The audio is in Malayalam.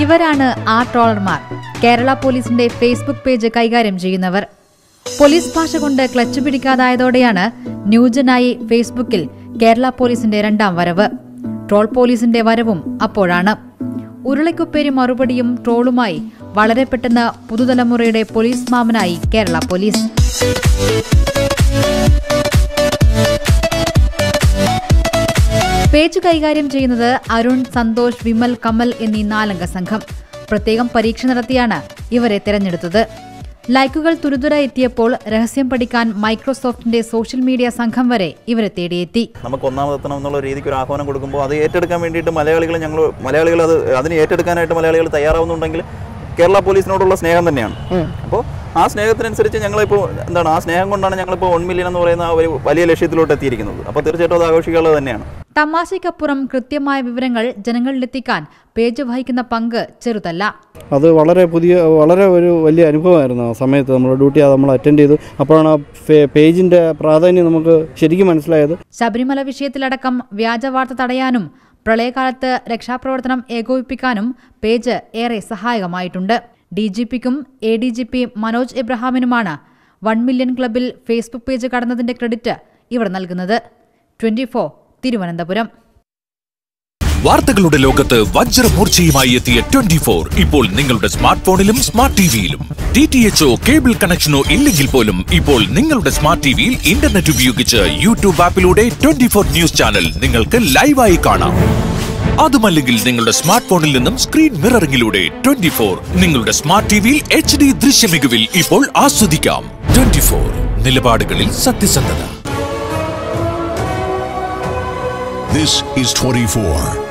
ഇവരാണ് ആ ട്രോളർമാർ. കേരള പോലീസിന്റെ ഫേസ്ബുക്ക് പേജ് കൈകാര്യം ചെയ്യുന്നവർ. പോലീസ് ഭാഷ കൊണ്ട് ക്ലച്ച് പിടിക്കാതായതോടെയാണ് ന്യൂജനായി ഫേസ്ബുക്കിൽ കേരള പോലീസിന്റെ രണ്ടാം വരവ്. ട്രോൾ പോലീസിന്റെ വരവും അപ്പോഴാണ്. ഉരുളയ്ക്കുപ്പേരി മറുപടിയും ട്രോളുമായി വളരെ പെട്ടെന്ന് പുതുതലമുറയുടെ പോലീസ് മാമനായി കേരള പോലീസ്. പേജ് കൈകാര്യം ചെയ്യുന്നത് അരുൺ സന്തോഷ് വിമൽ കമൽ എന്നീ നാലംഗ സംഘം. പ്രത്യേകം പരീക്ഷ നടത്തിയാണ് ഇവരെ തെരഞ്ഞെടുത്തത്. ലൈക്കുകൾ തുരുതുര എത്തിയപ്പോൾ രഹസ്യം പഠിക്കാൻ മൈക്രോസോഫ്റ്റിന്റെ സോഷ്യൽ മീഡിയ സംഘം വരെ ഇവരെ തേടിയെത്തി. നമുക്ക് ഒന്നാമതെത്തണം എന്നുള്ള രീതിക്ക് ഒരു ആഹ്വാനം കൊടുക്കുമ്പോൾ അത് ഏറ്റെടുക്കാൻ വേണ്ടിയിട്ട് മലയാളികൾ ഞങ്ങൾ മലയാളികൾ അത് അതിന് ഏറ്റെടുക്കാനായിട്ട് മലയാളികൾ തയ്യാറാവുന്നുണ്ടെങ്കിൽ കേരള പോലീസിനോടുള്ള സ്നേഹം തന്നെയാണ്. അപ്പോൾ ആ സ്നേഹത്തിനനുസരിച്ച് ഞങ്ങളിപ്പോൾ എന്താണ് ആ സ്നേഹം കൊണ്ടാണ് ഞങ്ങളിപ്പോൾ വൺ മില്യൺ എന്ന് പറയുന്ന ആ ഒരു വലിയ ലക്ഷ്യത്തിലോട്ട് എത്തിയിരിക്കുന്നത്. അപ്പോൾ തീർച്ചയായിട്ടും അത് ആഘോഷിക്കാനുള്ളത് തന്നെയാണ്. തമാശയ്ക്കപ്പുറം കൃത്യമായ വിവരങ്ങൾ ജനങ്ങളിലെത്തിക്കാൻ പേജ് വഹിക്കുന്ന പങ്ക് ചെറുതല്ല. അത് വളരെ പുതിയ വളരെ ഒരു വലിയ അനുഭവമായിരുന്നു ആ സമയത്ത് നമ്മൾ ഡ്യൂട്ടി നമ്മൾ അറ്റൻഡ് ചെയ്തു. അപ്പോഴാണ് ആ പേജിന്റെ പ്രാധാന്യം നമുക്ക് ശരിക്കും മനസ്സിലായത്. ശബരിമല വിഷയത്തിലടക്കം വ്യാജ വാർത്ത തടയാനും പ്രളയകാലത്ത് രക്ഷാപ്രവർത്തനം ഏകോപിപ്പിക്കാനും പേജ് ഏറെ സഹായകമായിട്ടുണ്ട്. ഡി ജി പിക്കും A D G P Manoj എബ്രഹാമിനുമാണ് one million ക്ലബിൽ ഫേസ്ബുക്ക് പേജ് കടന്നതിന്റെ ക്രെഡിറ്റ് ഇവർ നൽകുന്നത്. ട്വന്റി തിരുവനന്തപുരം. വാർത്തകളുടെ ലോകത്ത് വജ്രമൂർച്ചയുമായി എത്തിയ ട്വന്റി ഫോർ ഇപ്പോൾ നിങ്ങളുടെ സ്മാർട്ട് ഫോണിലും സ്മാർട്ട് ടിവിയിലും. ഡി ടി എച്ച് കേബിൾ കണക്ഷനോ ഇല്ലെങ്കിൽ പോലും ഇപ്പോൾ നിങ്ങളുടെ സ്മാർട്ട് ടിവിയിൽ ഇന്റർനെറ്റ് ഉപയോഗിച്ച് യൂട്യൂബ് ആപ്പിലൂടെ ട്വന്റി ഫോർ ന്യൂസ് ചാനൽ നിങ്ങൾക്ക് ലൈവായി കാണാം. അതുമല്ലെങ്കിൽ നിങ്ങളുടെ സ്മാർട്ട് ഫോണിൽ നിന്നും സ്ക്രീൻ മിററിംഗിലൂടെ ട്വന്റി ഫോർ നിങ്ങളുടെ സ്മാർട്ട് ടിവിയിൽ എച്ച് ഡി ദൃശ്യമികവിൽ ഇപ്പോൾ ആസ്വദിക്കാം. ട്വന്റി ഫോർ നിലപാടുകളിൽ സത്യസന്ധത. This is 24.